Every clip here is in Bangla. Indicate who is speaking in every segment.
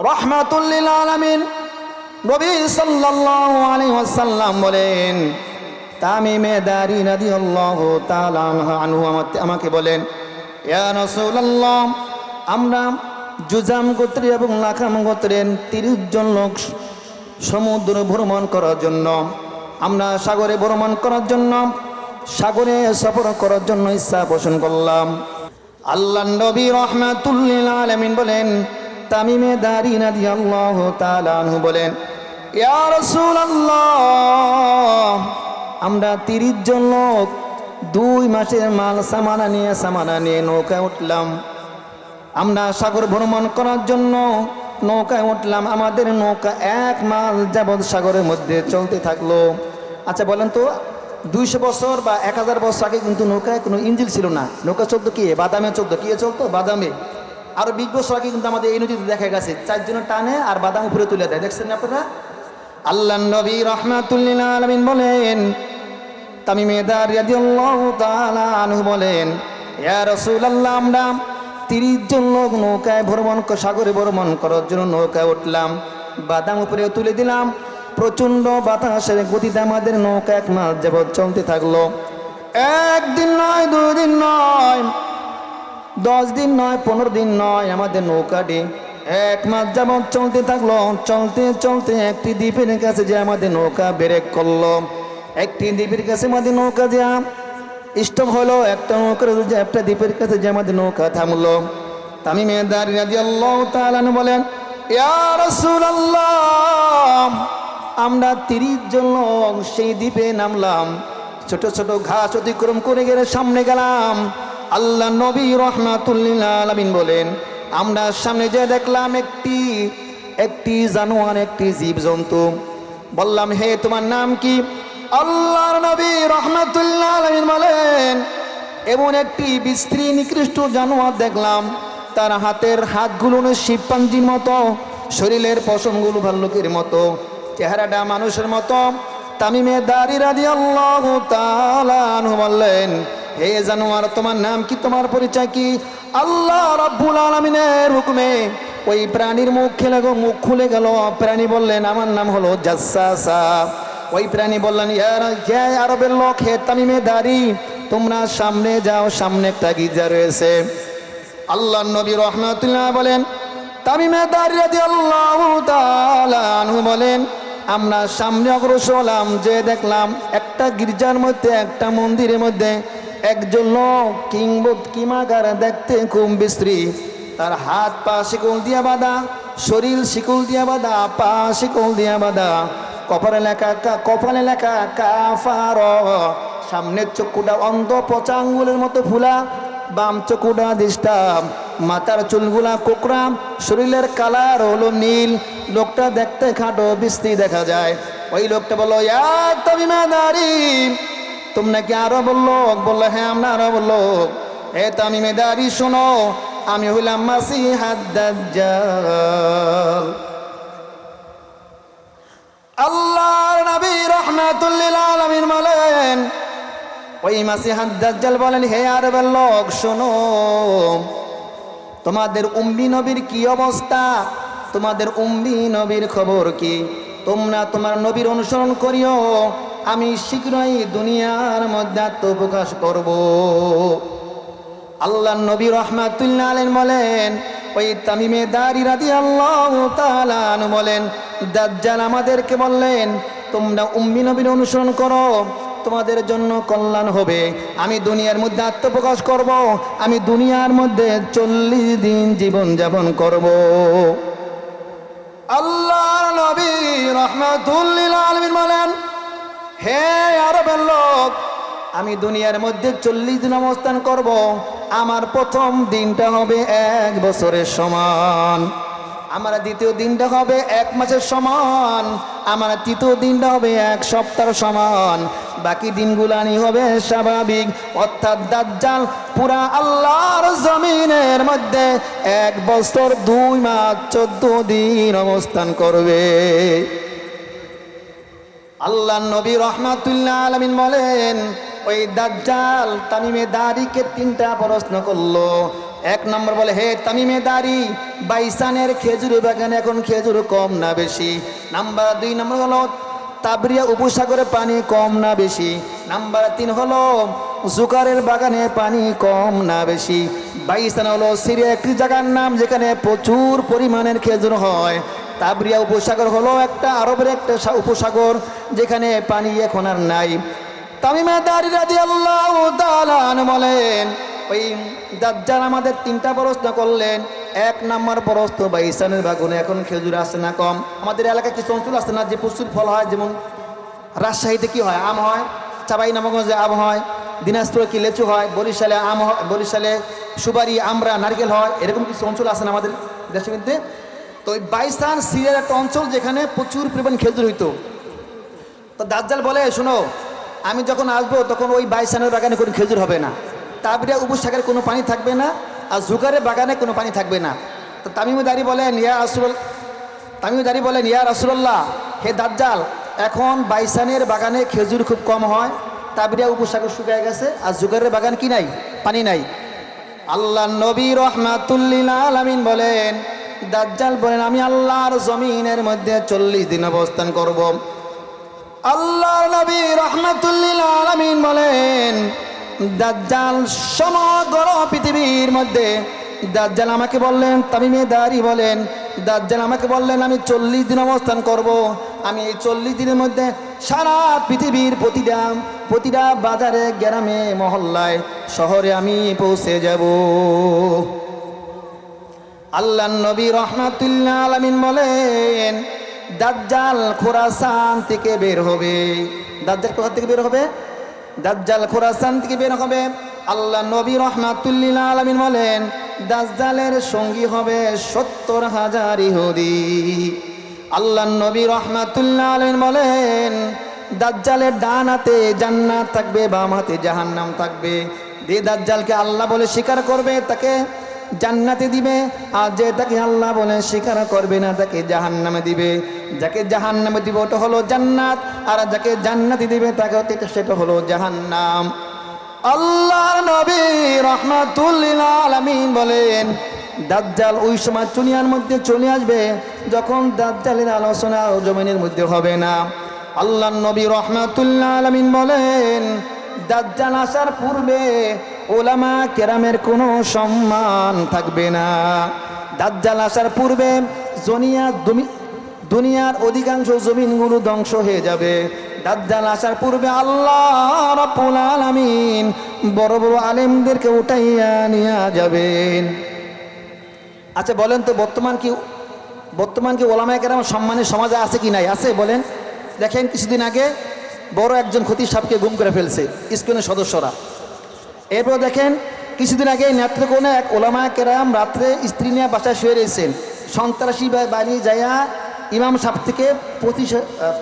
Speaker 1: রহমাতুল্লিল আলামিন নবী ওয়াসাল্লাম বলেন, তামিমে দারি তাআলা আনহু আমাকে- বলেন আমরা জুজাম গোত্রী এবং লাখাম গোত্রের তিরিশ জন লোক সমুদ্র ভ্রমণ করার জন্য, আমরা সাগরে ভ্রমণ করার জন্য, সাগরে সফর করার জন্য ইচ্ছা পোষণ করলাম। আল্লাহ নবী রহমাতুল্লিল আলামিন বলেন তামিমে দারি নাদি আল্লাহ তালানহু বলেন আমরা তিরিশ জন লোক দুই মাসের মাল সামানা নিয়ে সামানা নিয়ে নৌকায় উঠলাম। আমরা সাগর ভ্রমণ করার জন্য নৌকায় উঠলাম। আমাদের নৌকা এক মাস যাবৎ সাগরের মধ্যে চলতে থাকল। আচ্ছা বলেন তো, দুইশো বছর বা এক হাজার বছর আগে কিন্তু নৌকায় কোনো ইঞ্জিল ছিল না। নৌকা চলতো কি? বাদামে চলতো। কি চলতো? বাদামে। আরও বিশ বছর আগে কিন্তু আমাদের এই নদীতে দেখা গেছে। চারজনের টানে আর বাদাম উপরে তুলে দেয়। দেখছেন আপনারা? আল্লাহ নবী রহমাতুল্লিল আলমিন বলেন, তামিমে দার রাদিয়াল্লাহু তাআলা আনহু বলেন, ইয়া রাসূলুল্লাহ, আমরা তিরিশ জন লোক নৌকায় ভ্রমণ সাগরে ভ্রমণ করার জন্য নৌকায় উঠলাম। বাদাম উপরে তুলে দিলাম। প্রচণ্ড বাতাসের গতিতে আমাদের নৌকা এক মাস যাবৎ চলতে থাকল। একদিন নয়, দুই দিন নয় দশ দিন নয়, পনেরো দিন নয়, আমাদের নৌকাটি এক মাস যাবৎ চলতে থাকল, চলতে চলতে একটি দ্বীপের কাছে যে আমাদের নৌকা ব্রেক করল। একটি দ্বীপের কাছে আমাদের নৌকা যে স্টপ হলো, একটা নৌকার যে একটা দ্বীপের কাছে যে আমাদের নৌকা থামলো। তামিমে দাঁড়িয়ে রাজি তালান বলেন আমরা তিরিশ জন সেই দ্বীপে নামলাম। ছোট ছোট ঘাস অতিক্রম করে গেলে সামনে গেলাম। আল্লাহ নবী রহমাতুল্লিল বলেন, আমরা সামনে যে দেখলাম একটি একটি জানোয়ার, একটি জীবজন্তু। বললাম, হে, তোমার নাম কি? আল্লাহর নবী রহমাতুল্লাহ আলামিন বলেন, এমন একটি বিস্ত্রী নিকৃষ্ট জানোয়ার দেখলাম। তার হাতের হাতগুলো শিবপাঞ্জির মতো, শরীরের পশমগুলো ভাল্লুকের মতো, চেহারাটা মানুষের মতো। তামিমে দাড়ি রাদি আল্লাহ বললেন হে জানোয়ার, তোমার নাম কি, তোমার পরিচয় কি? আল্লাহ রাব্বুল আলমিনের হুকুমে ওই প্রাণীর মুখ খেলে গো, মুখ খুলে গেল। প্রাণী বললেন, আমার নাম হলো জাসাসা। ওই প্রাণী বললেন আরবের লোক, হে তামিমে দাড়ি, তোমরা সামনে যাও, সামনে একটা গির্জা রয়েছে। আল্লাহ নবী রহমতুল্লাহ বলেন, তামিমে দাঁড়িয়ে আনহু বলেন, আমরা সামনে অগ্রসর হলাম, যে দেখলাম একটা গির্জার মধ্যে, একটা মন্দিরের মধ্যে একজন লোক কিংবত কিমাগার দেখতে খুব বিশ্রী। তার হাত পা শিকল দিয়া বাঁধা, শরীর শিকল দিয়া বাঁধা, পা শিকল দিয়া বাঁধা। কপালে লেখা কপালে লেখা কাফার। সামনের চক্ষুটা অন্ধ, পচা আঙ্গুলের মতো ফুলা, বাম চকুটা ডিস্টার্ব মাথার চুলগুলা কোকড়া, শরীরের কালার হলো নীল। লোকটা দেখতে খাটো বিস্তি দেখা যায়। ওই লোকটা বলল তুমি মেদারি তুমি নাকি আরও বলল? বলল হ্যাঁ আমরা আরও বলল। এ তামি মেদারি শোনো, আমি হইলাম মাসি হাদ্দাজ্জাল আল্লাহর নবী রহমাতুল্লিল আলামিন বলেন, ওই মাসি হাদ্দাজ্জাল বলেন, হে আরবের লোক, শোনো, তোমাদের উম্বি নবীর কি অবস্থা? তোমাদের উম্বি নবীর খবর কি? তোমরা তোমার নবীর অনুসরণ করিও। আমি শীঘ্রই দুনিয়ার মধ্যে আত্মপ্রকাশ করব। আল্লাহ নবী রহমাতুল্লাহ আলেন বলেন, ওই তামিমে দাঁড়ি রাদি আল্লাহ তালান বলেন, দাজ্জাল আমাদেরকে বললেন, তোমরা উম্মি নবীর অনুসরণ করো, তোমাদের জন্য কল্যাণ হবে। আমি দুনিয়ার মধ্যে আত্মপ্রকাশ করব, আমি দুনিয়ার মধ্যে চল্লিশ দিন জীবন যাপন করব। আল্লাহ নবী রহমাতুল্লিল আলমিন বলেন হে আরবের লোক, আমি দুনিয়ার মধ্যে চল্লিশ দিন অবস্থান করব। আমার প্রথম দিনটা হবে এক বছরের সমান। আমার দ্বিতীয় দিনটা হবে এক মাসের সমান। আমার তৃতীয় দিনটা হবে এক সপ্তাহ সমান। বাকি দিনগুলানি হবে স্বাভাবিক। অর্থাৎ দাজ্জাল পুরা আল্লাহর জমিনের মধ্যে এক বছর দুই মাস চোদ্দ দিন অবস্থান করবে। আল্লাহ নবী রহমাতুল্লাহ আলমিন বলেন, ওই দাজ্জাল তামিমে দাড়িকে তিনটা প্রশ্ন করল। এক নম্বর বলে, হে তামিমে দারি বাইসানের খেজুর বাগানে এখন খেজুর কম না বেশি। নাম্বার দুই নম্বর হলো, তাবরিয়া উপসাগরে পানি কম না বেশি। নাম্বার তিন হলো, জুকারের বাগানে পানি কম না বেশি। বাইসান হলো, সিরিয়া একটি জায়গার নাম যেখানে প্রচুর পরিমাণের খেজুর হয়। তাবরিয়া উপসাগর হলো একটা আরবের একটা উপসাগর যেখানে পানি এখন আর নাই। তামিমা দারি রাজি আল্লাহ বলেন, ওই দাজ্জাল আমাদের তিনটা প্রশ্ন করলেন। এক নম্বর প্রশ্ন বা ইসানের বাগুনে, এখন খেজুর আসে না কম? আমাদের এলাকায় কিছু অঞ্চল আসে না যে প্রচুর ফল হয়? যেমন রাজশাহীতে কি হয়? আম হয় চাবাই নবগঞ্জে আম হয়, দিনাজপুরে কি লেচু হয়, বরিশালে আম হয়, বরিশালে সুপারি আমরা নারকেল হয়, এরকম কিছু অঞ্চল আছে না আমাদের দেশের মধ্যে তো ওই বাইসান সিরিয়ার একটা অঞ্চল যেখানে প্রচুর পরিমাণ খেজুর হইতো। তো দাজ্জাল বলে, শোনো, আমি যখন আসব তখন ওই বাইসানের বাগানে কোনো খেজুর হবে না। তারপরে উপসাগরে কোনো পানি থাকবে না আর জুগারের বাগানে কোনো পানি থাকবে না। তো তামিমদারি বলেন ইয়া আসুল তামিমদারি বলেন ইয়া রাসুল্লাহ হে দাজ্জাল, এখন বাইসানের বাগানে খেজুর খুব কম হয়। তাবিরিয়া উপসাগর শুকিয়ে গেছে আর জুগারের বাগান কি নাই? পানি নাই। আল্লাহ নবী রহমাতুল্লিল আলামিন বলেন দাজ্জাল বলেন, আমি আল্লাহর জমিনের মধ্যে চল্লিশ দিন অবস্থান করব। আল্লাহ নবী রহমাতুল্লিল আলামিন বলেন, দাজ্জাল সমগ্র পৃথিবীর মধ্যে, দাজ্জাল আমাকে বললেন, তামিমে দারি বলেন, দাজ্জাল আমাকে বললেন, আমি চল্লিশ দিন অবস্থান করব। আমি এই চল্লিশ দিনের মধ্যে সারা পৃথিবীর প্রতিটা প্রতিটা বাজারে, গ্রামে, মহল্লায়, শহরে আমি পৌঁছে যাব। আল্লাহ নবী রহমাতুল্লাহ আলমিন বলেন, দাজ্জাল খোরাসান থেকে বের হবে। দাজ্জাল কোথা থেকে বের হবে? দাজ্জাল খোরাসান থেকে বের হবে। আল্লাহ নবী রহমাতুল্লিল আলমিন বলেন, দাজ্জালের সঙ্গী হবে সত্তর হাজার ইহুদি। আল্লাহ নবী রহমাতুল্লাহ আলমিন বলেন, দাজ্জালের ডান হাতে জান্নাত থাকবে, বাম হাতে জাহান্নাম থাকবে। যে দাজ্জালকে আল্লাহ বলে স্বীকার করবে, তাকে জান্নাতে দিবে। আর যে তাকে আল্লাহ বলে, স্বীকার করবে না, তাকে জাহান্নামে দিবে। যাকে জাহান্নামে দিবে, ওটা হলো জান্নাত। আর যাকে জান্নাতে দিবে, তাকে সেটা হলো জাহান্নাম। আল্লাহ নবী রহমাতুল্লিল বলেন, দাজ্জাল ওই সময় চুনিয়ার মধ্যে চলে আসবে, যখন দাজ্জালের আলোচনা জমিনের মধ্যে হবে না। আল্লাহ নবী রহমাতুল্লাহ আলামিন বলেন, দাজ্জাল আসার পূর্বে ওলামা কেরামের কোনো সম্মান থাকবে না। দাজ্জাল আসার পূর্বে জনিয়া দুনিয়ার অধিকাংশ জমিনগুলো ধ্বংস হয়ে যাবে। দাজ্জাল আসার পূর্বে আল্লাহ রাব্বুল আলামিন বড় বড় আলেমদেরকে উঠাইয়া নিয়ে যাবেন। আচ্ছা বলেন তো বর্তমান কি বর্তমান কি ওলামায় কেরাম সম্মানের সমাজে আছে কি নাই? আছে, বলেন। দেখেন, কিছুদিন আগে বড় একজন ক্ষতি সাপকে গুম করে ফেলছে ইস্কনের সদস্যরা। এরপর দেখেন, কিছুদিন আগে নেত্রকোণে এক ওলামা কেরাম রাত্রে স্ত্রী নিয়ে বাসায় শুয়ে রয়েছেন। সন্ত্রাসী বাড়ি যাইয়া ইমাম সাহেব থেকে পঁচিশ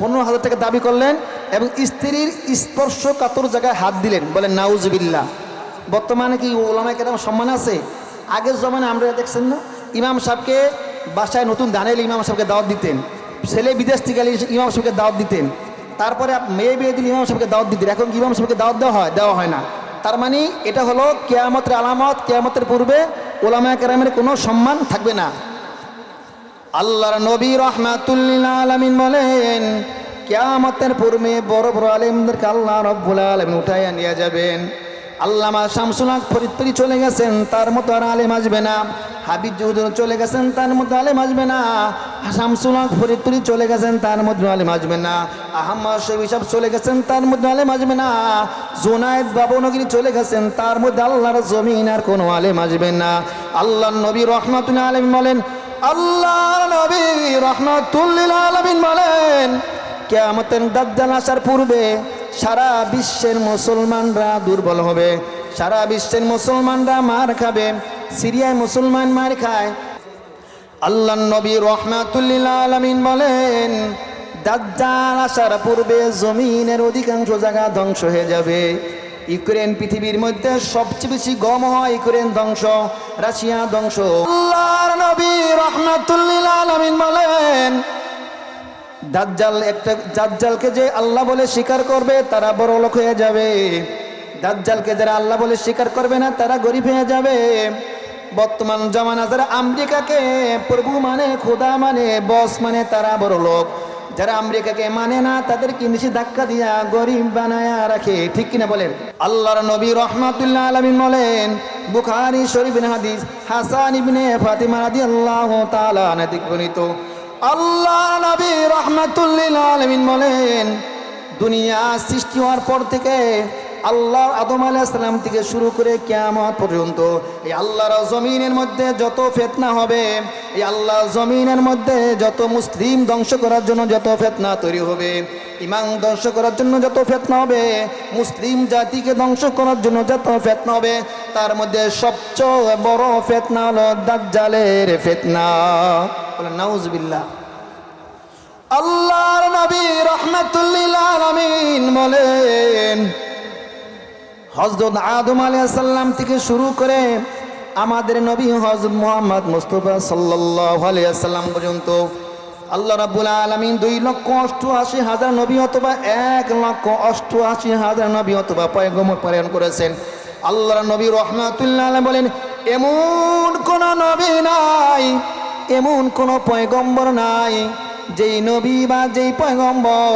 Speaker 1: পনেরো হাজার টাকা দাবি করলেন এবং স্ত্রীর স্পর্শ কাতর জায়গায় হাত দিলেন। বলেন নাউজবিল্লা বর্তমানে কি ওলামা কেরাম সম্মান আছে? আগের জমানে আমরা দেখছেন না, ইমাম সাহেবকে বাসায় নতুন দানের ইমাম সাহেবকে দাওয়াত দিতেন। ছেলে বিদেশ থেকে ইমাম সাহেবকে দাওয়াত দিতেন। তারপরে মেয়ে বিয়ে দিলে ইমাম সাহেবকে দাওয়াত দিতেন। এখন ইমাম সাহেবকে দাওয়াত দেওয়া হয়? দেওয়া হয় না। তার মানে এটা হলো কেয়ামতের আলামত, কেয়ামতের পূর্বে ওলামা কেরামের কোনো সম্মান থাকবে না। আল্লাহর নবী রহমাতুল্লিল আলামিন বলেন, কেয়ামতের পূর্বে বড় বড় আলিমদেরকে আল্লাহ রব্বুল আলম উঠাইয়া নিয়ে যাবেন। আল্লামা শামসুল হক ফরিদপুরি চলে গেছেন, তার মতো আর আলেম আসবে না। হাবিজ চৌধুরী চলে গেছেন, তার মতো আলেম আসবে না। শামসুল হক ফরিদপুরি চলে গেছেন, তার মধ্যে আলেম আসবে না। আহম্মদ শফি সাহেব চলে গেছেন, তার মধ্যে আলেম আসবে না। জোনায়েদ বাবনগরী চলে গেছেন, তার মধ্যে আল্লাহর জমিন আর কোনো আলেম আসবে না। আল্লাহ নবী রহমাতুল্লাহ আলম বলেন, আল্লাহ নবী রহমাতুল্লিল আলমিন বলেন, কেয়ামতের দাজ্জাল আসার পূর্বে সারা বিশ্বের মুসলমানরা দুর্বল হবে। সারা বিশ্বের মুসলমানরা মার খাবে। সিরিয়ায় মুসলমান মার খায়। আল্লাহ নবী রহমাতুল্লিল আলমিন বলেন, দাজ্জাল আসার পূর্বে জমিনের অধিকাংশ জায়গা ধ্বংস হয়ে যাবে। ইউক্রেন পৃথিবীর মধ্যে সবচেয়ে বেশি গম হয় ইউক্রেন ধ্বংস, রাশিয়া ধ্বংস। আল্লাহর নবী রহমাতুল্লিল আলমিন বলেন দাজ্জাল একটা, দাজ্জালকে যে আল্লাহ বলে স্বীকার করবে, তারা বড় লোক হয়ে যাবে। দাজ্জালকে যারা আল্লাহ বলে স্বীকার করবে না, তারা গরিব হয়ে যাবে। বর্তমান জমানা যারা আমেরিকাকে প্রভু মানে খোদা মানে বস মানে তারা বড় লোক। যারা আমেরিকাকে মানে না, তাদেরকে নিচে ধাক্কা দিয়া গরিব বানায়া রাখে। ঠিক কিনা বলেন? আল্লাহর নবী রহমাতুল্লাহ আলমিন বলেন, বুখারি শরীফ হাদিস, হাসান ইবনে ফাতিমা রাদিয়াল্লাহু তাআলা নাদিক বর্ণিত। আল্লাহ নবী রহমাতুল্লিল আলমিন বলেন দুনিয়া সৃষ্টি হওয়ার পর থেকে আল্লাহ আদম আলাইসালাম থেকে শুরু করে কেয়ামত পর্যন্ত, এই আল্লাহর জমিনের মধ্যে যত ফেতনা হবে, এই আল্লাহ জমিনের মধ্যে যত মুসলিম ধ্বংস করার জন্য যত ফেতনা তৈরি হবে ইমান ধ্বংস করার জন্য যত ফেতনা হবে, মুসলিম জাতিকে ধ্বংস করার জন্য যত ফেতনা হবে, তার মধ্যে সবচেয়ে বড় ফেতনা হলো দাজ্জালের ফেতনা। বলেন, নাউজবিল্লাহ। আল্লাহর নবী রহমাতুল্লিল আলামিন বলেন হজরত আদম আলাইসাল্লাম থেকে শুরু করে আমাদের নবী হজরত মোহাম্মদ মুস্তফা আলিয়াল্লাম পর্যন্ত আল্লাহ রাবুল আলমিন দুই লক্ষ অষ্টআশি হাজার নবী অথবা এক লক্ষ অষ্টআশি হাজার নবী অথবা পয়গমর প্রেরণ করেছেন। আল্লাহ নবী রহমাতুল্লাহ বলেন, এমন কোন নবী নাই, এমন কোন পয়গম্বর নাই, যেই নবী বা যেই পয়গম্বর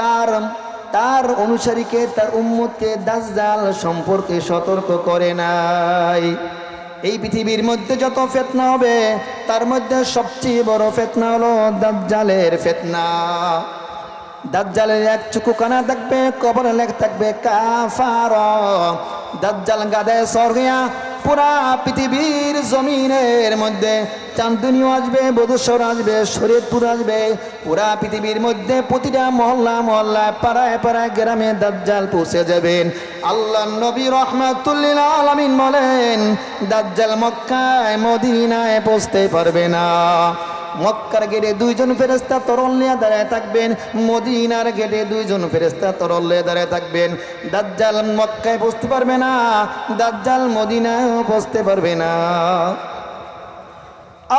Speaker 1: তার তার অনুসারীকে, তার উম্মতকে দাজ্জাল সম্পর্কে সতর্ক করে নাই। এই পৃথিবীর মধ্যে যত ফেতনা হবে, তার মধ্যে সবচেয়ে বড় ফেতনা হলো দাজ্জালের ফেতনা। দাজ্জালের এক চুকু কানা থাকবে, কবর লেখ থাকবে কাফার। দাজ্জাল গাদায় স্বর্গিয়া পুরা পৃথিবীর জমিনের মধ্যে চান্দনিও আসবে বধুস্বর আসবে শরীরপুর আসবে। পুরা পৃথিবীর মধ্যে প্রতিটা মহল্লা মহল্লায় পাড়ায় পাড়ায় গ্রামে দাজ্জাল পৌঁছে যাবেন। আল্লাহ নবী রহমাতুল্লিল আলমিন বলেন, দাজ্জাল মক্কায়, মদিনায় পৌঁছতে পারবে না। মক্কার গেটে দুইজন ফেরেস্তা তরল নিয়ে দাঁড়ায় থাকবেন, মদিনার গেটে দুইজন ফেরেস্তা তরল নিয়ে দাঁড়ায় থাকবেন। দাজ্জাল মক্কায় বসতে পারবে না, দাজ্জাল মদিনায়ও বসতে পারবে না।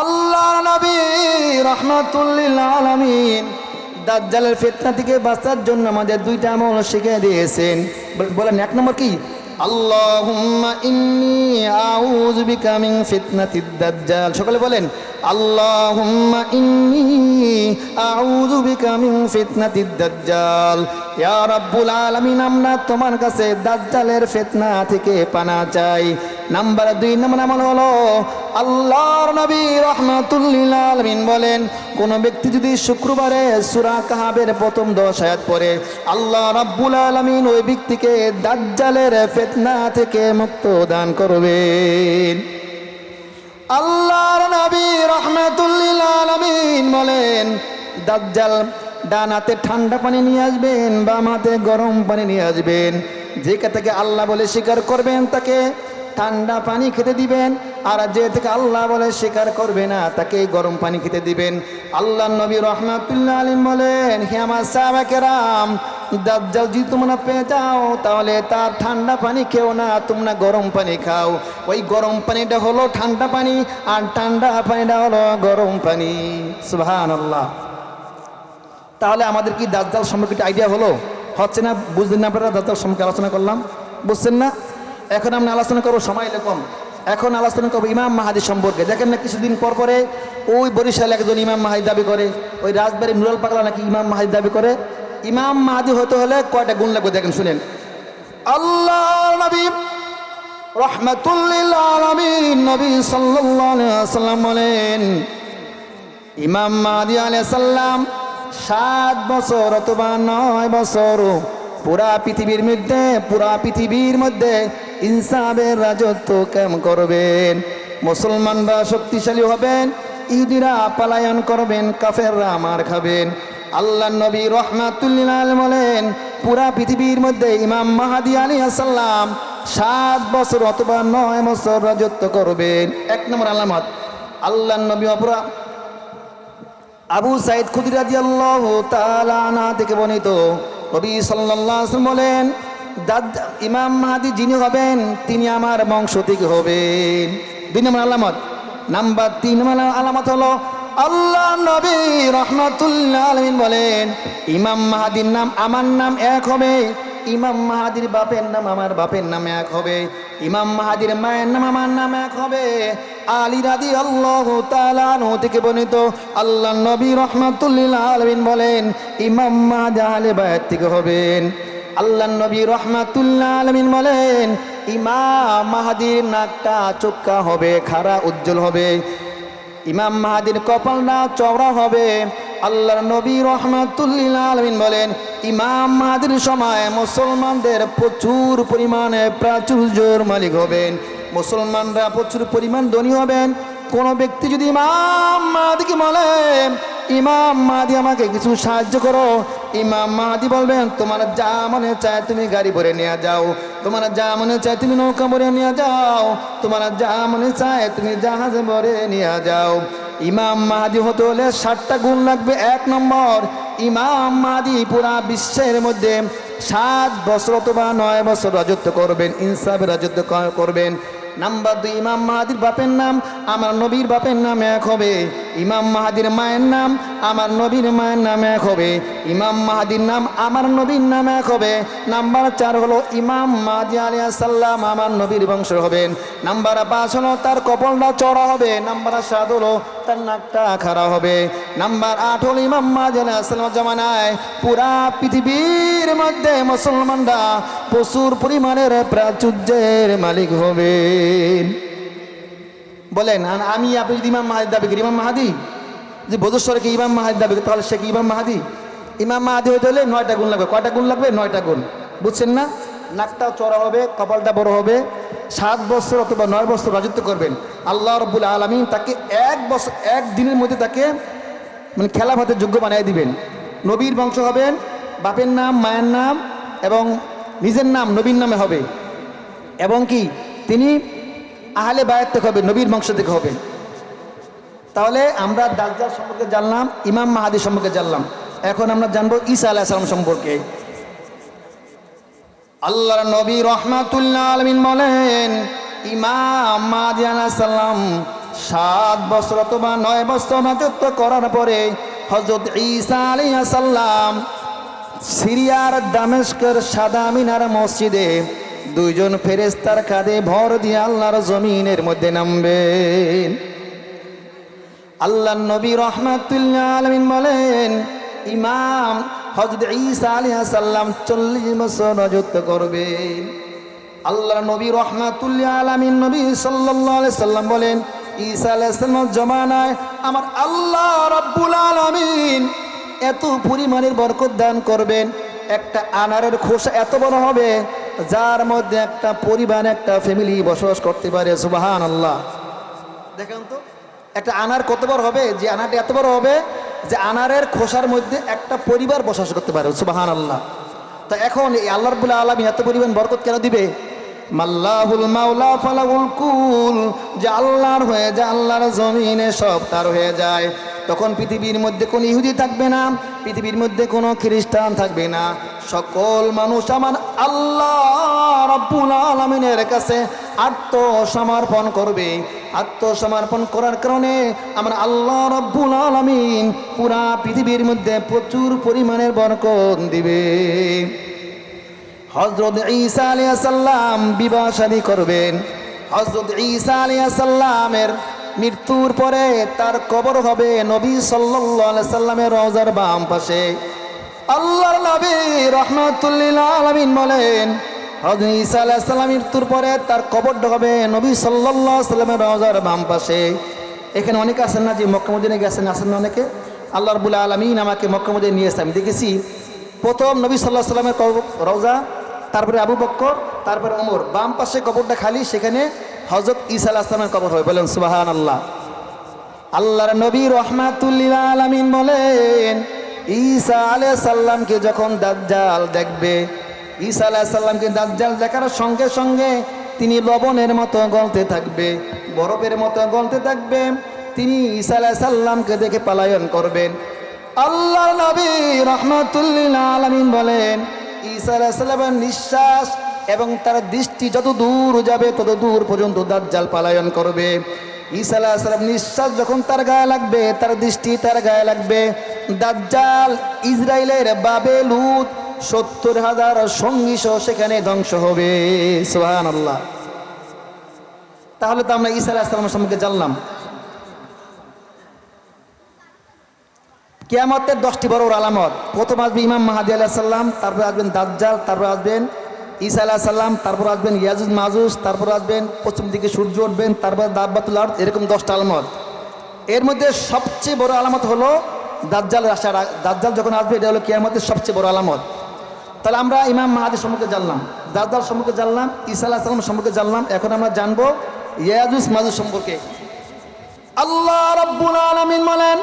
Speaker 1: আল্লাহ নবী রহমাতুল্লিল আলামিন দাজ্জালের ফিতনা থেকে বাঁচার জন্য আমাদের দুইটা আমল শিখে দিয়েছেন। বলেন, এক নম্বর কি? ইন্নি সকলে বলেন ইন্নি তোমার কাছে দাজ্জালের ফিতনা থেকে পানা চাই। নাম্বার দুই নম্বর আমল হলো, আল্লাহর নবী রহমাতুল্লিল আলমিন বলেন, কোন ব্যক্তি যদি শুক্রবারে সুরা কাহাবের প্রথম দশ আয়াত পড়ে, আল্লাহ রাব্বুল আলমিন ওই ব্যক্তিকে দাজ্জালের ফেতনা থেকে মুক্ত দান করবেন। আল্লাহর নবী রহমাতুল্লিল আলমিন বলেন, দাজ্জাল ডান হাতে ঠান্ডা পানি নিয়ে আসবেন, বাম হাতে গরম পানি নিয়ে আসবেন। যে থেকে আল্লাহ বলে স্বীকার করবেন, তাকে ঠান্ডা পানি খেতে দিবেন। আর যে থেকে আল্লাহ বলে স্বীকার করবে না, তাকে গরম পানি খেতে দিবেন। আল্লাহ নবী রহমাতুল্লাহ আলিম বলেন, হে আমার সাহাবাকেরাম দাজ্জাল যদি তোমরা পেয়ে যাও, তাহলে তার ঠান্ডা পানি খেও না, তোমরা গরম পানি খাও। ওই গরম পানিটা হলো ঠান্ডা পানি, আর ঠান্ডা পানিটা হলো গরম পানি। সুবহান আল্লাহ তাহলে আমাদের কি দাজ্জাল সম্পর্কে আইডিয়া হলো? হচ্ছে না? বুঝলেন না আপনারা? দাজ্জাল সম্পর্কে আলোচনা করলাম। বুঝছেন না? এখন আমরা আলোচনা করব সময় কম এখন আলোচনা করব ইমাম মাহাদি সম্পর্কে। দেখেন না, কিছুদিন পর পরে ওই বরিশাল একজন ইমাম মাহাদি দাবি করে। ওই রাজবাড়ি নুরাল পাগলা নাকি ইমাম মাহাদি দাবি করে? ইমাম মাহাদি হতে হলে কয়টা গুণ লাগবে দেখেন, শুনেন। আল্লাহ নবী রহমাতুল্লিল নবী বলেন, ইমাম সাত বছর নয় বছর পুরা পৃথিবীর মধ্যে, পুরা পৃথিবীর মধ্যে রাজত্ব কেম করবেন? মুসলমানরা শক্তিশালী হবেন, ইহুদিরা পালায়ন করবেন, কাফেররা মার খাবেন। আল্লাহ নবী রহমাতুল্লিল বলেন, পুরা পৃথিবীর মধ্যে ইমাম মাহাদি আলী আসাল্লাম সাত বছর অথবা নয় বছর রাজত্ব করবেন। এক নম্বর আলামত, আল্লাহ নবী অপরা আবু সাইদ খুদিরাজি আল্লাহ তালা থেকে বর্ণিত। নবী আলাইহি বলেন, দাদ, ইমাম মাহাদি যিনি হবেন, তিনি আমার বংশ থেকে হবেন। দুই নম্বর আলামত, নাম্বার তিন নম্বর আলামত হলো আল্লাহ নবী রহমাতুল্লাহ আলমিন বলেন, ইমাম মাহাদির নাম আমার নাম এক হবে, ইমাম মাহাদির বাপের নাম আমার বাপের নাম এক হবে, ইমাম মাহাদির মায়ের নাম আমার নাম এক হবে। আলী রাদি আল্লাহ তালানু থেকে বর্ণিত আল্লাহ নবী রহমাতুল্লিল আলমিন বলেন, ইমাম মাহাদি আলে বায়াত থেকে হবেন। আল্লাহ নবী রহমাতুল্লাহ আলমিন বলেন, ইমাম মাহাদির নাকটা চোক্কা হবে, খাড়া, উজ্জ্বল হবে। ইমাম মাহাদির কপাল না চওড়া হবে। আল্লাহর নবী রহমাতুল্লিল আলমিন বলেন, ইমাম মাহাদির সময় মুসলমানদের প্রচুর পরিমাণে প্রাচুর্যর মালিক হবেন। মুসলমানরা প্রচুর পরিমাণ ধনী হবেন। কোনো ব্যক্তি যদি ইমাম মাহাদিকে বলে, ইমাম মাহাদি, আমাকে কিছু সাহায্য করো। ইমাম মাহাদি বলবেন, তোমার যা মনে চায় তুমি গাড়ি ভরে নিয়ে যাও। তোমার যা মনে চায় তুমি নৌকা ভরে নিয়ে যাও। তোমার যা মনে চায় তুমি জাহাজে ভরে নিয়ে যাও। ইমাম মাহাদি হতে হলে ষাটটা গুণ লাগবে। এক নম্বর, ইমাম মাহাদি পুরা বিশ্বের মধ্যে সাত বছর অথবা নয় বছর রাজত্ব করবেন, ইনসাফের রাজত্ব করবেন। নাম্বার দুই, ইমাম মাহাদির বাপের নাম, আমার নবীর বাপের নাম এক হবে। ইমাম মাহাদির মায়ের নাম, আমার নবীর মায়ের নাম এক হবে। ইমাম মাহাদির নাম, আমার নবীর নাম এক হবে। নাম্বার চার হলো, ইমাম মাহাদি আলিয়া সাল্লাম আমার নবীর বংশ হবেন। নাম্বার পাঁচ হলো, তার কপলটা চড়া হবে। নাম্বার সাত হলো তার নাকটা খাড়া হবে। নাম্বার আট হলো ইমাম মাহাদি আলিয়া সাল্লাম জামানায়। পুরা পৃথিবীর মধ্যে মুসলমানরা প্রচুর পরিমাণের প্রাচুর্যের মালিক হবে। বলেন আমি আপনি যদি ইমাম মাহাদি দাবি করি ইমাম মাহাদি? যে বধুস্বরকে ইমাম মাহাদি দাবি করি, তাহলে সে কি ইমাম মাহাদি? ইমাম মাহাদি হইতে হলে নয়টা গুণ লাগবে। কয়টা গুণ লাগবে? নয়টা গুণ। বুঝছেন না? নাকটাও চড়া হবে, কপালটা বড় হবে। সাত বছর অথবা নয় বছর রাজত্ব করবেন। আল্লাহ রব্বুল আলমিন তাকে এক বছর, এক দিনের মধ্যে তাকে মানে খেলা ভাতের যোগ্য বানিয়ে দিবেন। নবীর বংশ হবেন বাপের নাম, মায়ের নাম এবং নিজের নাম নবীর নামে হবে। এবং কি? তিনি আহলে বায়াত থেকে হবে, নবীর বংশ থেকে হবে। তাহলে আমরা দাজ্জাল সম্পর্কে জানলাম, ইমাম মাহাদি সম্পর্কে জানলাম। এখন আমরা জানব ঈসা আলাহ সালাম সম্পর্কে। আল্লাহর নবী রহমাতুল্লাহ আলমিন বলেন, ইমাম মাহাদি আলাহ সাল্লাম সাত বছর অথবা নয় বছর রাজত্ব করার পরে হজরত ঈসা আলাইহিস সাল্লাম সিরিয়ার দামেস্কের সাদা মিনার মসজিদে দুইজন ফেরেস্তার কাঁধে ভর দিয়ে আল্লাহর জমিনের মধ্যে নামবেন। আল্লাহ নবী রহমাতুল্লাহ আলমিন বলেন, ইমাম হজরত ঈসা আলাইহিস সাল্লাম চল্লিশ বছর রাজত্ব করবেন আল্লাহ নবী রহমাতুল্লাহ আলমিন নবী সাল্লাল্লাহু আলাইহি সাল্লাম বলেন, ঈসা আলাইহিস সালাম জমানায় আমার আল্লাহ রাব্বুল আলামিন এত পরিমাণের বরকত দান করবেন, একটা আনারের খোসা এত বড় হবে, যার মধ্যে একটা পরিবার, একটা ফ্যামিলি বসবাস করতে পারে সুবাহান আল্লাহ দেখেন তো? একটা আনার কত বড় হবে? যে আনারটা এত বড় হবে যে আনারের খোসার মধ্যে একটা পরিবার বসবাস করতে পারে। সুবাহান আল্লাহ তা এখন এই আল্লাহ আলম আলমী এত পরিমাণ বরকত কেন দিবে? মাল্লাহুল মাওলা ফালাহুল কুল, যে আল্লাহর হয়ে যায়, আল্লাহর জমিনে সব তার হয়ে যায়। তখন পৃথিবীর মধ্যে কোনো ইহুদি থাকবে না, পৃথিবীর মধ্যে কোনো খ্রিস্টান থাকবে না। সকল মানুষ আমার আল্লাহ রব্বুল আলমিনের কাছে আত্মসমর্পণ করবে। আত্মসমর্পণ করার কারণে আমার আল্লাহ রব্বুল আলমিন পুরা পৃথিবীর মধ্যে প্রচুর পরিমাণের বরকত দিবে। হজরত ঈসা আলিয়া সাল্লাম বিবাহ শাদী করবেন। হজরত ঈসা আলিয়া সাল্লামের মৃত্যুর পরে তার কবর হবে নবী সাল্লাল্লাহু সাল্লামের রওজার বাম পাশে। আল্লাহর নবী রহমাতুল্লিল আলামিন বলেন হজরত ঈসা আলাইহিস সালাম মৃত্যুর পরে তার কবরটা হবে নবী আলাইহি সাল্লামের রওজার বাম পাশে। এখানে অনেকে আছেন না যে মক্কা মদিনায় গেছেন, আছেন না অনেকে? আল্লাহ রাব্বুল আলামিন আমাকে মক্কা মদিনায় নিয়ে এসে আমি দেখেছি প্রথম নবী সাল্লাহ সাল্লামের রওজা তারপরে আবু বক্কর, তারপরে ওমর। বাম পাশে কবরটা খালি, সেখানে হজরত ঈসা আলাহ আসলামের কবর হয় বলেন সুবাহান আল্লাহ আল্লাহর নবী রহমাতুল্লিল আলামিন বলেন, ঈসা আলাইহিস সাল্লামকে যখন দাজ্জাল দেখবে, ঈসা আলাইহিস সাল্লামকে দাজ্জাল দেখার সঙ্গে সঙ্গে তিনি লবণের মতো গলতে থাকবে, বরফের মতো গলতে থাকবে। তিনি ঈসা আলাইহিস সাল্লামকে দেখে পালায়ন করবেন। আল্লাহ নবী রহমাতুল্লিল আলামিন বলেন ঈসা নিঃশ্বাস এবং তার দৃষ্টি যত দূর যাবে, তত দূর পর্যন্ত দাজ্জাল পালায়ন করবে। ঈসা নিঃশ্বাস যখন তার গায়ে লাগবে, তার দৃষ্টি তার গায়ে লাগবে। দাজ্জাল ইসরায়েলের বাবে লুত সত্তর হাজার সঙ্গী সহ সেখানে ধ্বংস হবে। সোহান আল্লাহ তাহলে তো আমরা ঈসা আলাহিসাল্লামের সম্পর্কে জানলাম। কেয়ামতের দশটি বড় আলামত। প্রথম আসবে ইমাম মাহাদি আলাহিসাল্লাম তারপরে আসবেন দাজ্জাল, তারপর আসবেন ঈসা আলাহিসাল্লাম তারপর আসবেন ইয়াজুজ মাজুজ তারপর আসবেন পশ্চিম দিকে সূর্য উঠবেন, তারপর দাব্বাতুল আর্থ এরকম দশটা আলামত। এর মধ্যে সবচেয়ে বড় আলামত হলো দাজ্জাল আসার দাজ্জাল যখন আসবে, এটা হলো কেয়ামতের সবচেয়ে বড় আলামত। তাহলে আমরা ইমাম মাহাদি সম্পর্কে জানলাম, দাজ্জাল সম্পর্কে জানলাম, ঈসা আলাহ সাল্লাম সম্পর্কে জানলাম, এখন আমরা জানব ইয়াজুজ মাজুজ সম্পর্কে। আল্লাহ রব্বুল আলামিন বলেন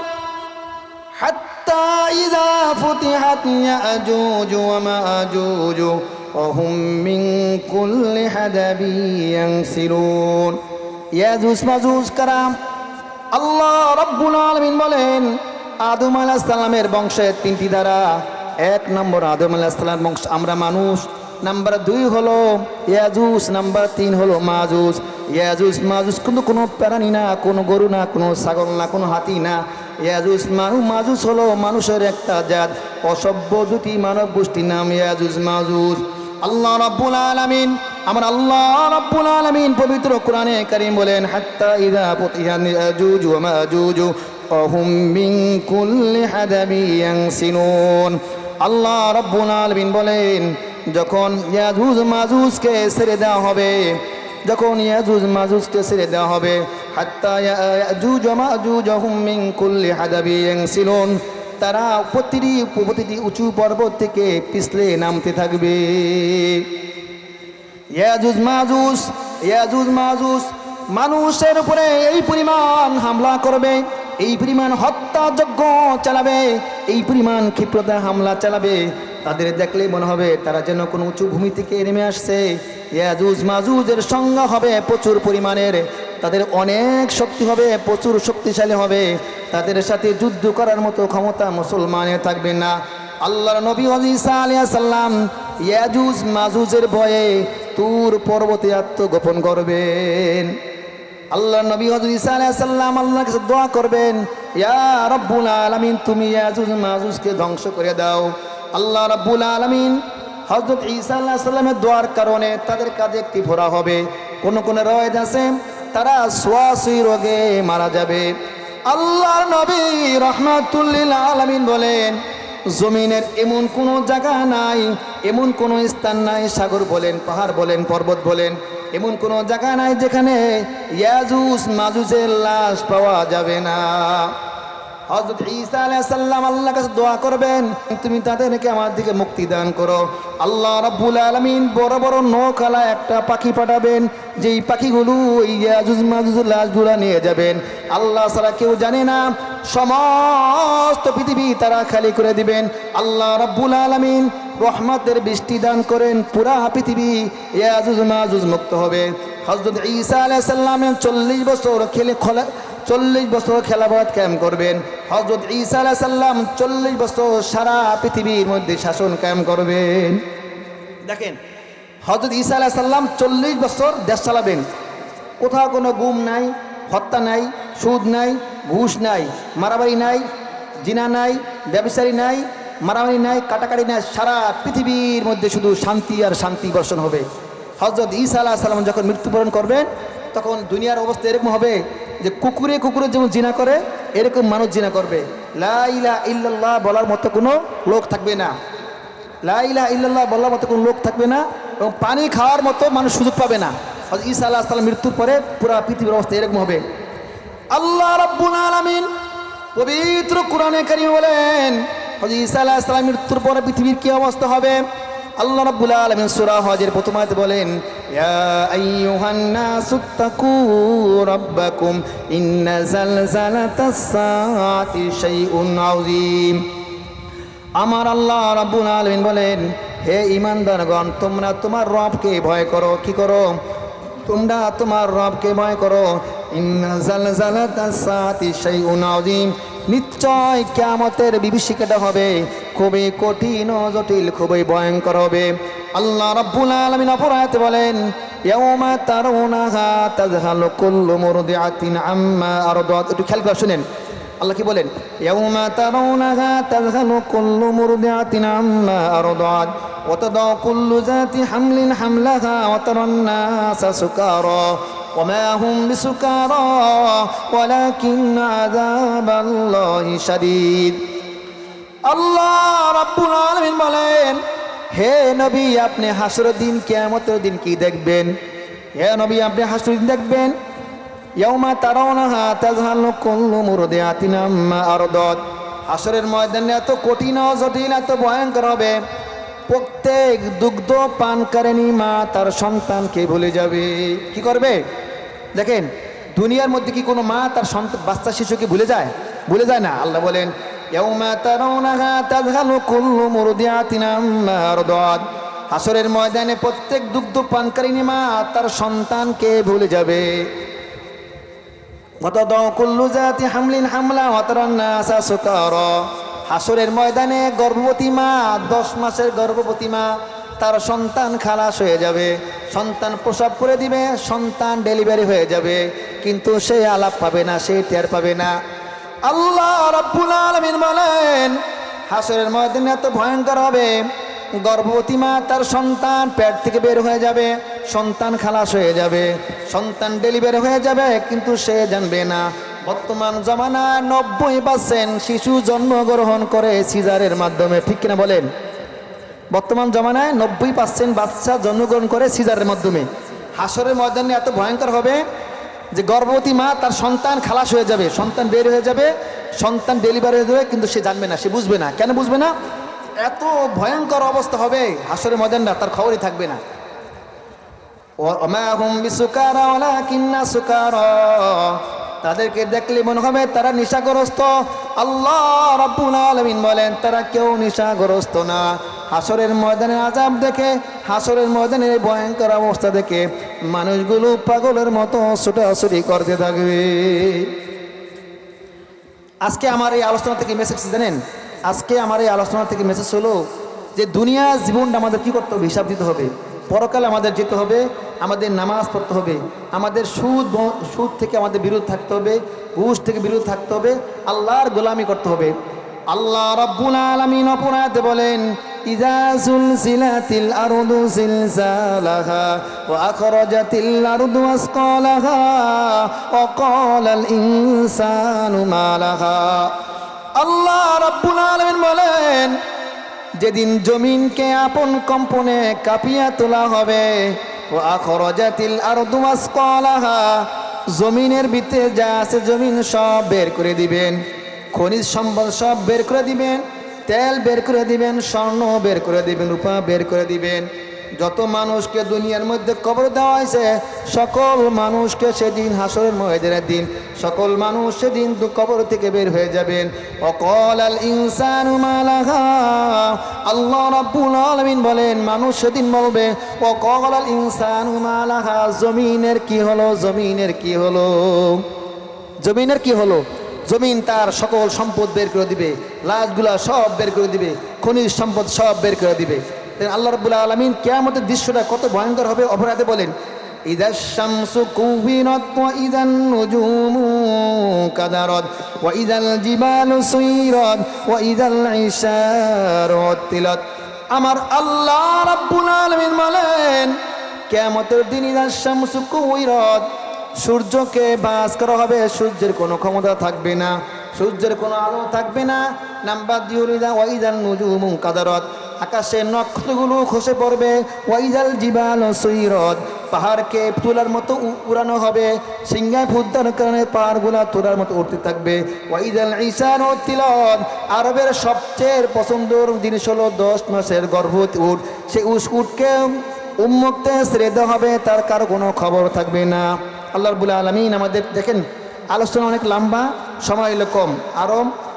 Speaker 1: حتى إذا فتحت يأجوج ومأجوج وهم من كل حدب ينسلون يأجوج مأجوج كرام আল্লাহ রব্বুল আলমিন বলেন, আদম আলাহিসাল্লামের বংশের তিনটি ধারা, এক নম্বর আদম আলাহ আলাহিসাল্লাম বংশ, আমরা মানুষ। নাম্বার দুই হলো ইয়াজুস নাম্বার তিন হলো মাজুস ইয়াজুস মাজুস কিন্তু কোনো প্রাণী না, কোনো গরু না, কোনো ছাগল না, কোনো হাতি না। ইয়াজুজ মাজুজ হলো মানুষের একটা জাত। অসভ্য দুটি মানব গোষ্ঠীর নাম ইয়াজুজ, মাজুজ। আল্লাহ রাব্বুল আলামিন আমার আল্লাহ রাব্বুল আলামিন পবিত্র কোরআনে কারীম বলেন, হাত্তা ইযা ফুতিহা ইয়াজুজ ওয়া মাজুজ, ফাহুম মিন কুল্লি হাদাবি ইয়ানসিনুন আল্লাহ রাব্বুল আলামিন বলেন, যখন ইয়াজুজ, মাজুজকে ছেড়ে দেওয়া হবে যখন ইয়াজুজ মাজুজকে ছেড়ে দেওয়া হবে, হাত্তা ইয়াজুজ মাজুজ হুম মিন কুল্লি হাদাবি ইয়ানসিলুন তারা প্রতিটি প্রতিটি উঁচু পর্বত থেকে পিছলে নামতে থাকবে। ইয়াজুজ মাজুজ ইয়াজুজ মাজুজ, মানুষের উপরে এই পরিমাণ হামলা করবে, এই পরিমাণ হত্যাযজ্ঞ চালাবে, এই পরিমাণ ক্ষিপ্রতা হামলা চালাবে তাদের দেখলে মনে হবে তারা যেন কোনো উঁচু ভূমি থেকে নেমে আসছে। ইয়াজুজ মাজুজের সংজ্ঞা হবে প্রচুর পরিমাণের। তাদের অনেক শক্তি হবে, প্রচুর শক্তিশালী হবে। তাদের সাথে যুদ্ধ করার মতো ক্ষমতা মুসলমানের থাকবে না। আল্লাহর নবী ঈসা আলিয়া সাল্লাম ইয়াজুজ মাজুজের ভয়ে তুর পর্বতে আত্মগোপন করবেন। আল্লাহ নবী হজরত ঈসা আলাইহিস সালাম আল্লাহর কাছে দোয়া করবেন, ইয়া রব্বুল আলামিন, তুমি ইয়াজুজ মাজুজকে ধ্বংস করে দাও। আল্লাহ রব্বুল আলামিন হজরত ঈসা আলাইহিস সালামের দোয়ার কারণে তাদের কাজে একটি ভরা হবে। কোন কোন রয়েদ আছে? তারা সোয়াশি রোগে মারা যাবে। আল্লাহর নবী রহমাতুল্লিল আলামিন বলেন, জমিনের এমন কোনো জায়গা নাই, এমন কোনো স্থান নাই, সাগর বলেন, পাহাড় বলেন, পর্বত বলেন, এমন কোনো জায়গা নাই যেখানে ইয়াজুস, মাজুসের লাশ পাওয়া যাবে না। হজরত ঈসা আলাইহিস সালাম আল্লাহর কাছে দোয়া করবেন, তুমি তাদেরকে আমার দিকে মুক্তি দান করো। আল্লাহ রাব্বুল আলামিন বড় বড় নৌকালা একটা পাখি পাঠাবেন, যেই পাখিগুলো এই ইয়াজুজ মাজুজের লাশগুলা নিয়ে যাবেন। আল্লাহ ছাড়া কেউ জানে না, সমস্ত পৃথিবী তারা খালি করে দিবেন। আল্লাহ রাব্বুল আলামিন রহমতের বৃষ্টি দান করেন, পুরা পৃথিবী ইয়াজুজ মাজুজ মুক্ত হবে। হজরত ঈসা আলাইহিস সালামের চল্লিশ বছর খেলে খোলা চল্লিশ বছর খেলাবাদ কায়েম করবেন। হজরত ঈসা আলাহ সাল্লাম চল্লিশ বছর সারা পৃথিবীর মধ্যে শাসন কায়েম করবেন। দেখেন হজরত ঈসা আলাহ সাল্লাম চল্লিশ বছর দেশ চালাবেন। কোথাও কোনো গুম নাই, হত্যা নাই, সুদ নাই, ঘুষ নাই, মারামারি নাই, জিনা নাই ব্যবসারী নাই, মারামারি নাই, কাটাকাটি নাই, সারা পৃথিবীর মধ্যে শুধু শান্তি আর শান্তি বর্ষণ হবে। হজরত ঈসা আলাহ সাল্লাম যখন মৃত্যুবরণ করবেন, তখন দুনিয়ার অবস্থা এরকম হবে যে কুকুরে কুকুরে যেমন জিনা করে, এরকম মানুষ জিনা করবে। লাইলা ইল্লাল্লাহ বলার মতো কোনো লোক থাকবে না। লাইলা ইল্লাল্লাহ বলার মতো কোনো লোক থাকবে না এবং পানি খাওয়ার মতো মানুষ সুযোগ পাবে না। ঈসা আল্লাহ সাল্লাম মৃত্যুর পরে পুরো পৃথিবীর অবস্থা এরকম হবে। আল্লাহ রাব্বুল আলামিন পবিত্র কোরআনে কারিম বলেন ঈসা আলাইহিস সালাম মৃত্যুর পরে পৃথিবীর কি অবস্থা হবে? আল্লাহ রাব্বুল আলামিন সূরা হজের প্রথম আয়াতে বলেন, ইয়া আইয়ুহান নাসু তাকু রাব্বাকুম, ইন্না জালজালাতাস সাআতি শাইউন আযীম। আমার আল্লাহ রাব্বুল আলামিন বলেন, হে ইমানদারগণ তোমরা তোমার রবকে ভয় করো, কি করো? তোমরা তোমার রবকে ভয় করো। ইন্না জালজালাতাস সাআতি শাইউন আযীম। নিশ্চয় কিয়ামতের বিভীষিকাটা হবে। খুবই কঠিন ও জটিল, খুবই ভয়ঙ্কর হবে। আল্লাহ রাব্বুল আলামিন অপরাধ বলেন, ইয়াউমা তারাউনাহা তাযহালু কুল্লু মুরদিআতিন আম্মা আরদাত। একটু খেয়াল করে শুনেন। আল্লাহ কি বলেন? ইয়াউমা তারাউনাহা তাযহালু কুল্লু মুরদিআতিন আম্মা আরদাত। ওয়া তাদাউ কুল্লু যাতি হামলিন হামলাহা ওয়া তারান নাসা সুকারা। وما هم بسكارى ولكن عذاب الله شديد আল্লাহ রাব্বুল আলামিন বলেন হে নবী আপনি হাসরের দিন কিয়ামতের দিন কি দেখবেন হে নবী আপনি হাসরের দিন দেখবেন ইয়াউমা তারাউনাহা তাজহালু কুল্লু মুরদিআতিন আম্মা আরদাত হাসরের ময়দানে এত কঠিন ও জটিল এত ভয়ঙ্কর হবে প্রত্যেক দুগ্ধ পানকারিণী মা, তার সন্তানকে ভুলে যাবে? কি করবে? দেখেন, দুনিয়ার মধ্যে কি কোনো মা তার সন্তান বাচ্চা শিশুকে ভুলে যায়? ভুলে যায় না। আল্লাহ বলেন হাসরের ময়দানে প্রত্যেক দুগ্ধ পানকারিণী মা, তার সন্তানকে ভুলে যাবে? কত কুল্লু জাতি হামলিন হামলা হতরান্না সুকার। হাসরের ময়দানে গর্ভবতী মা, দশ মাসের গর্ভবতী মা, তার সন্তান খালাস হয়ে যাবে। সন্তান প্রসব করে দিবে, সন্তান ডেলিভারি হয়ে যাবে। কিন্তু সে আলাপ পাবে না, সে টের পাবে না। আল্লাহ রাব্বুল আলামিন বলেন, হাসরের ময়দানে এত ভয়ঙ্কর হবে। গর্ভবতী মা, তার সন্তান পেট থেকে বের হয়ে যাবে, সন্তান খালাস হয়ে যাবে, সন্তান ডেলিভারি হয়ে যাবে, কিন্তু সে জানবে না। বর্তমান জমানায় নব্বই পার্সেন্ট শিশু জন্মগ্রহণ করে সিজারের মাধ্যমে, ঠিক কিনা বলেন? বর্তমান জমানায় নব্বই পার্সেন্ট বাচ্চা জন্মগ্রহণ করে সিজারের মাধ্যমে। হাসরের ময়দানে এত ভয়ঙ্কর হবে যে গর্ভবতী মা তার সন্তান খালাস হয়ে যাবে, সন্তান বের হয়ে যাবে, সন্তান ডেলিভারি হয়ে যাবে, কিন্তু সে জানবে না, সে বুঝবে না। কেন বুঝবে না? এত ভয়ঙ্কর অবস্থা হবে হাসরের ময়দানটা, তার খবরই থাকবে না। ওমা হুম বিসুকারা, ওয়ালাকিন্না সুকারা। তাদেরকে দেখলে মনে হবে তারা নেশাগ্রস্ত। আল্লাহ রাব্বুল আলামিন বলেন, তারা কেউ নেশাগ্রস্ত না। হাসরের ময়দানে আজাব দেখে, হাসরের ময়দানে ভয়ঙ্কর অবস্থা দেখে মানুষগুলো পাগলের মতো ছুটাছুটি করতে থাকবে। আজকে আমার এই আলোচনা থেকে মেসেজ জানেন? আজকে আমার এই আলোচনা থেকে মেসেজ হলো যে দুনিয়া জীবনটা আমাদের কি করতে হবে? হিসাব দিতে হবে। পরকালে আমাদের যেতে হবে, আমাদের নামাজ পড়তে হবে, আমাদের সুদ সুদ থেকে আমাদের বিরোধ থাকতে হবে, ঘুষ থেকে বিরোধ থাকতে হবে, আল্লাহর গোলামি করতে হবে। আল্লাহ রাব্বুল আলামিন অপরাধে বলেন আল্লাহ রাব্বুল আলামিন বলেন যেদিন জমিনকে আপন কম্পনে কাঁপিয়া তোলা হবে, ও আখরজাতিল দুমাস কলাহা জমিনের ভিতরে যা আছে জমিন সব বের করে দিবেন, খনিজ সম্পদ সব বের করে দিবেন, তেল বের করে দিবেন, স্বর্ণ বের করে দিবেন, রূপা বের করে দিবেন। যত মানুষকে দুনিয়ার মধ্যে কবর দেওয়া হয়েছে, সকল মানুষকে সেদিন হাসরের ময়দানের দিন, সকল মানুষ সেদিন দু কবর থেকে বের হয়ে যাবেন। অকল আল ইনসানু আল্লাহ রাব্বুল আলামিন বলেন, মানুষ সেদিন বলবে অকল আল ইনসানু জমিনের কি হলো, জমিনের কি হলো? জমিনের কি হলো? জমিন তার সকল সম্পদ বের করে দিবে, লাশগুলা সব বের করে দিবে, খনিজ সম্পদ সব বের করে দিবে। আল্লাহ রবুল্লা আলমিন কেয়ামতের দৃশ্যটা কত ভয়ঙ্কর হবে, অপরাধে বলেন ওয়া ইদান নুজুমু কাদারত ওয়া ইদাল জিবালু সুইরত ওয়া ইদাল ইশারু তিলত আমার আল্লাহ রাব্বুল আলামিন বলেন, কেয়ামতের দিন ইদা শামসু কুবিরত সূর্যকে বাস করা হবে, সূর্যের কোনো ক্ষমতা থাকবে না, সূর্যের কোনো আলো থাকবে না, নাম্বার দিউরিদা ওয়াইদান নুজুমু কাদারত। আকাশের নক্ষত্রগুলো খসে পড়বে। ওয়াইজাল জিবাল সৈরদ পাহাড়কে তোলার মতো উড়ানো হবে। সিংহায় ফুদ্দার কারণে পাহাড়গুলা তোলার মতো উঠতে থাকবে। ওয়াইজাল ঈশান ও তিলত আরবের সবচেয়ে পছন্দর জিনিস হলো দশ মাসের গর্ভবতী উট। সেই উস উটকে উন্মুক্তে ছেড়ে হবে, তার কারও কোনো খবর থাকবে না। আল্লাহ রবুল্লা আলমিন আমাদের দেখেন, আলোচনা অনেক লম্বা, সময় হলো কম। আলো-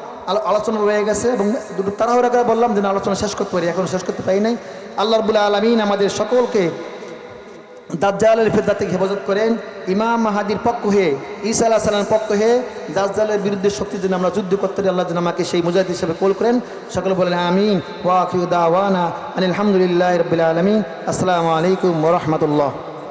Speaker 1: আলোচনা রয়ে গেছে এবং দুটো তাড়াহুড়া করে বললাম যে আলোচনা শেষ করতে পারি, এখন শেষ করতে পারি নাই। আল্লাহ রবুল্লা আলমিন আমাদের সকলকে দাজ্জালের ফেরদার থেকে হেফাজত করেন। ইমাম মাহাদির পক্ষ হয়ে, ঈসা আল্লাহ সাল্লামের পক্ষ হয়ে দাজ্জালের বিরুদ্ধে শক্তির জন্য আমরা যুদ্ধ করতে পারি। আল্লাহ যেন আমাকে সেই মুজাহিদ হিসেবে কল করেন। সকলে বলেন, আমিন। আনিল হামদুলিল্লাহ রবিল আলমিন। আসসালামু আলাইকুম ওরহমতুল্লাহ